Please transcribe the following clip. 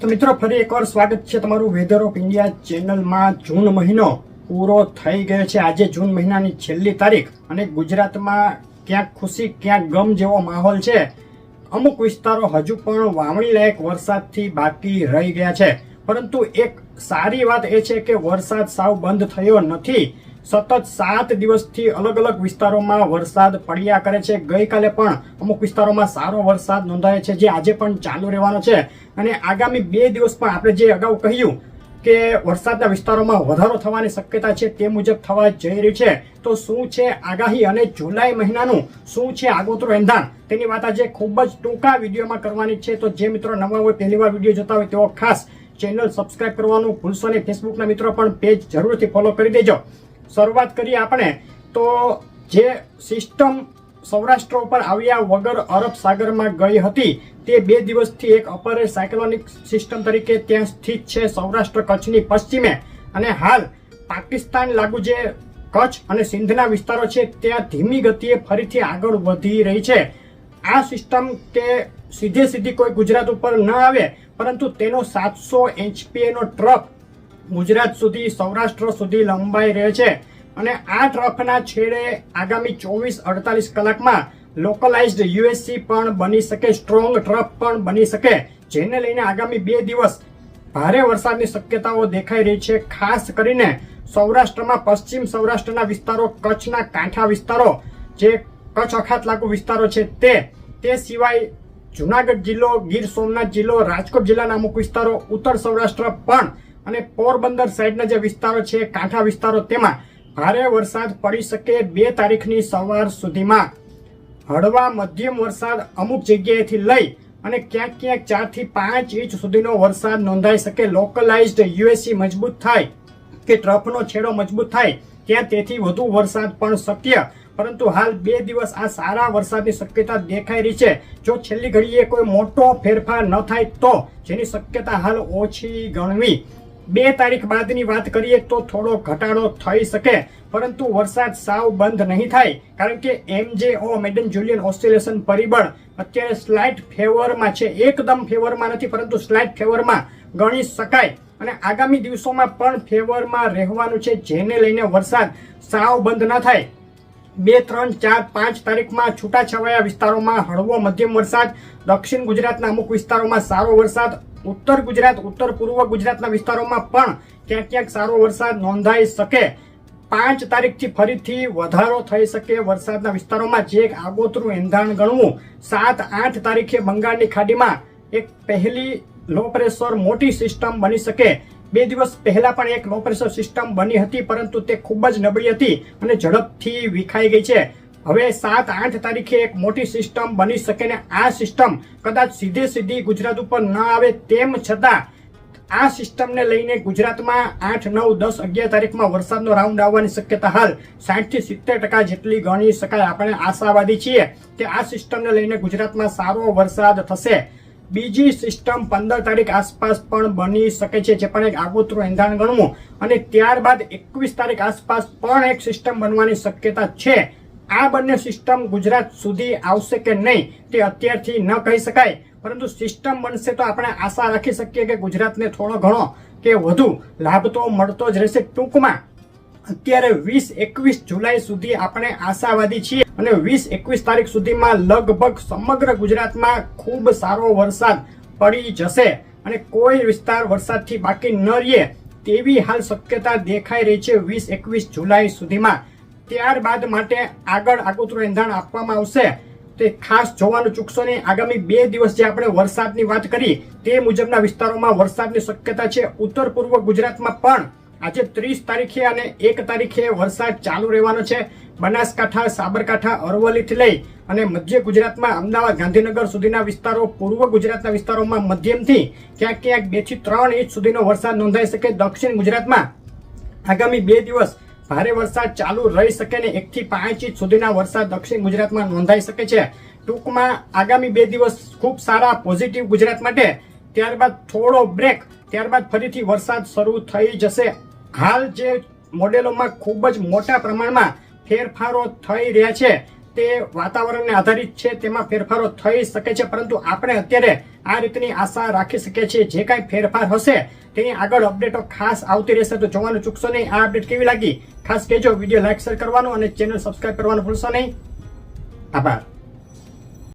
તો મિત્રો, ફરી એકવાર સ્વાગત છે તમારું વેધર ઓફ ઇન્ડિયા ચેનલમાં. જૂન મહિનો પૂરો થઈ ગયો છે. આજે જૂન મહિનાની છેલ્લી તારીખ અને ગુજરાતમાં ક્યાંક ખુશી, ક્યાંક ગમ જેવો માહોલ છે. અમુક વિસ્તારો હજુ પણ વાવણી લાયક વરસાદથી બાકી રહી ગયા છે. પરંતુ એક સારી વાત એ છે કે વરસાદ સાવ બંધ થયો નથી. સતત સાત દિવસથી અલગ અલગ વિસ્તારોમાં વરસાદ પડ્યા કરે છે. ગઈકાલે પણ અમુક વિસ્તારોમાં સારો વરસાદ નોંધાયો છે, જે આજે પણ ચાલુ રહેવાનો છે. અને આગામી બે દિવસ પણ આપણે જે અગાઉ કહ્યું કે વરસાદના વિસ્તારોમાં વધારો થવાની શક્યતા છે તે મુજબ થવા જઈ રહી છે. તો શું છે આગાહી અને જુલાઈ મહિનાનું શું છે આગોતરું એંધાણ? તેની વાત આજે ખૂબ જ ટૂંકા વિડીયોમાં કરવાની છે. તો જે મિત્રો નવા હોય પહેલીવાર વીડિયો જોતા હોય તેઓ ખાસ ચેનલ સબસ્ક્રાઇબ કરવાનું ભૂલશો નહીં. ફેસબુકના મિત્રો પણ પેજ જરૂરથી ફોલો કરી દેજો. શરૂઆત કરીએ આપણે, તો જે સિસ્ટમ સૌરાષ્ટ્ર ઉપર આવ્યા વગર અરબ સાગરમાં ગઈ હતી, તે બે દિવસથી એક અપર સાયક્લોનિક સિસ્ટમ તરીકે ત્યાં સ્થિત છે સૌરાષ્ટ્ર કચ્છની પશ્ચિમે. અને હાલ, પાકિસ્તાન લાગુ જે કચ્છ અને સિંધના વિસ્તારો છે, ત્યાં ધીમી ગતિએ ફરીથી આગળ વધી રહી છે. આ સિસ્ટમ કે સીધે સીધી કોઈ ગુજરાત ઉપર ન આવે, પરંતુ તેનો સાતસો એચપીએનો ટ્રક ગુજરાત સુધી, સૌરાષ્ટ્ર સુધી લંબાઈ રહે છે. અને આ ટ્રકના છેડે આગામી ચોવીસ અડતાલીસ કલાકમાં લોકલાઇઝડ યુએસસી પણ બની શકે સ્ટ્રોંગ ટ્રક પણ બની શકે, જેને લઈને આગામી બે દિવસ ભારે વરસાદની શક્યતાઓ દેખાઈ રહી છે. ખાસ કરીને સૌરાષ્ટ્રમાં પશ્ચિમ સૌરાષ્ટ્રના વિસ્તારો, કચ્છના કાંઠા વિસ્તારો, જે કચ્છ અખાત લાગુ વિસ્તારો છે તે તે સિવાય જુનાગઢ જિલ્લો, ગીર સોમનાથ જિલ્લો, રાજકોટ જિલ્લાના અમુક વિસ્તારો, ઉત્તર સૌરાષ્ટ્ર પણ અને પોરબંદર સાઈડના જે વિસ્તારો છે, કાંઠા વિસ્તારો, તેમાં ભારે વરસાદ પડી શકે બે તારીખની સવાર સુધીમાં. હળવા મધ્યમ વરસાદ અમુક જગ્યાએથી લઈ અને ક્યાંક ક્યાંક ચારથી પાંચ ઇંચ સુધીનો વરસાદ નોંધાઈ શકે. લોકલાઇઝડ યુએસી મજબૂત થાય કે ટ્રફનો છેડો મજબૂત થાય ત્યાં તેથી વધુ વરસાદ પણ શક્ય. પરંતુ હાલ બે દિવસ આ સારા વરસાદની શક્યતા દેખાઈ રહી છે. જો છેલ્લી ઘડીએ કોઈ મોટો ફેરફાર ન થાય તો, જેની શક્યતા હાલ ઓછી ગણવી. બે તારીખ બાદની વાત કરીએ તો થોડો ઘટાડો થઈ શકે, પરંતુ વરસાદ સાવ બંધ નહીં થાય, કારણ કે એમજેઓ, મેડન જુલિયન ઓસ્ટ્રેલેશન પરિબળ અત્યારે સ્લાઇટ ફેવરમાં છે, એકદમ ફેવરમાં નથી, પરંતુ સ્લાઇટ ફેવરમાં ગણી શકાય. અને આગામી દિવસોમાં પણ ફેવરમાં રહેવાનું છે, જેને લઈને વરસાદ સાવ બંધ ન થાય. બે, ત્રણ, ચાર, પાંચ તારીખમાં છૂટાછવાયા વિસ્તારોમાં હળવો મધ્યમ વરસાદ, દક્ષિણ ગુજરાતના અમુક વિસ્તારોમાં સારો વરસાદ, ઉત્તર ગુજરાત, ઉત્તર પૂર્વ ગુજરાતના વિસ્તારોમાં પણ ક્યાંક ક્યાંક સારો વરસાદ નોંધાઈ શકે. પાંચ તારીખથી ફરીથી વધારો થઈ શકે વરસાદના વિસ્તારોમાં, જે એક આગોતરું એંધાણ ગણવું. સાત, આઠ તારીખે બંગાળની ખાડીમાં એક પહેલી લો પ્રેશર મોટી સિસ્ટમ બની શકે. બે દિવસ પહેલા પણ એક લો પ્રેશર સિસ્ટમ બની હતી, પરંતુ તે ખૂબ જ નબળી હતી અને ઝડપથી વિખાઈ ગઈ છે. હવે સાત આઠ તારીખે એક મોટી સિસ્ટમ બની શકે ને આ સિસ્ટમ કદાચ સીધે સીધી ગુજરાત ઉપર ન આવે તેમ છતાં આ સિસ્ટમને લઈને ગુજરાતમાં આઠ, નવ, દસ, અગિયાર તારીખમાં વરસાદનો રાઉન્ડ આવવાની શક્યતા હાલ સાઠથી સિત્તેર ટકા જેટલી ગણી શકાય. આપણે આશાવાદી છીએ કે આ સિસ્ટમને લઈને ગુજરાતમાં સારો વરસાદ થશે. બીજી સિસ્ટમ પંદર તારીખ આસપાસ પણ બની શકે છે, જે પણ એક આગોતરું એંધાણ ગણવું. અને ત્યારબાદ એકવીસ તારીખ આસપાસ પણ એક સિસ્ટમ બનવાની શક્યતા છે. આ બંને સિસ્ટમ ગુજરાત સુધી આવશે કે નહીં, તે અત્યારથી ન કહી શકાય. પરંતુ સિસ્ટમ બનશે તો આપણે આશા રાખી શકીએ કે ગુજરાતને થોડો ઘણો કે વધુ લાભ તો મળતો જ રહેશે ટૂંકમાં. અત્યારે વીસ એકવીસ જુલાઈ સુધી આપણે આશાવાદી છીએ અને વીસ એકવીસ તારીખ સુધીમાં લગભગ સમગ્ર ગુજરાતમાં ખૂબ સારો વરસાદ પડી જશે અને કોઈ વિસ્તાર વરસાદથી બાકી ન રહે તેવી હાલ શક્યતા દેખાઈ રહી છે વીસ એકવીસ જુલાઈ સુધીમાં. ત્યારબાદ માટે આગળ આગોતરું એંધાણ આપવામાં આવશે. તે ખાસ જોવાનું ચૂકશો નહીં. આગામી બે દિવસ જે આપણે વરસાદની વાત કરી, તે મુજબના વિસ્તારોમાં વરસાદની શક્યતા છે. ઉત્તર પૂર્વ ગુજરાતમાં પણ આજે ત્રીસ તારીખે અને એક તારીખે વરસાદ ચાલુ રહેવાનો છે. બનાસકાંઠા, સાબરકાંઠા, અરવલ્લીથી લઈ અને મધ્ય ગુજરાતમાં, અમદાવાદ, ગાંધીનગર સુધીના વિસ્તારો, પૂર્વ ગુજરાતના વિસ્તારોમાં મધ્યમથી ક્યાંક ક્યાંક બેથી ત્રણ ઇંચ સુધીનો વરસાદ નોંધાઈ શકે. દક્ષિણ ગુજરાતમાં આગામી બે દિવસ ભારે વરસાદ ચાલુ રહી શકે ને એકથી પાંચ ઇંચ સુધીના વરસાદ દક્ષિણ ગુજરાતમાં નોંધાઈ શકે છે. ટૂંકમાં આગામી બે દિવસ ખૂબ સારા પોઝિટિવ ગુજરાત માટે ત્યારબાદ થોડો બ્રેક, ત્યારબાદ ફરીથી વરસાદ શરૂ થઈ જશે. હાલ જે મોડેલોમાં ખૂબ જ મોટા પ્રમાણમાં ફેરફારો થઈ રહ્યા છે, તે વાતાવરણને આધારિત છે, તેમાં ફેરફારો થઈ શકે છે, પરંતુ આપણે અત્યારે આ રીતની આશા રાખી શકીએ છીએ, જે કાંઈ ફેરફાર હશે તેની આગળ અપડેટો ખાસ આવતી રહેશે, તો જોવાનું ચૂકશો નહીં. આ અપડેટ કેવી લાગી? ખાસ કહેજો, વીડિયો લાઇક શેર કરવાનું અને ચેનલ સબસ્ક્રાઈબ કરવાનું ભૂલશો નહીં. આભાર.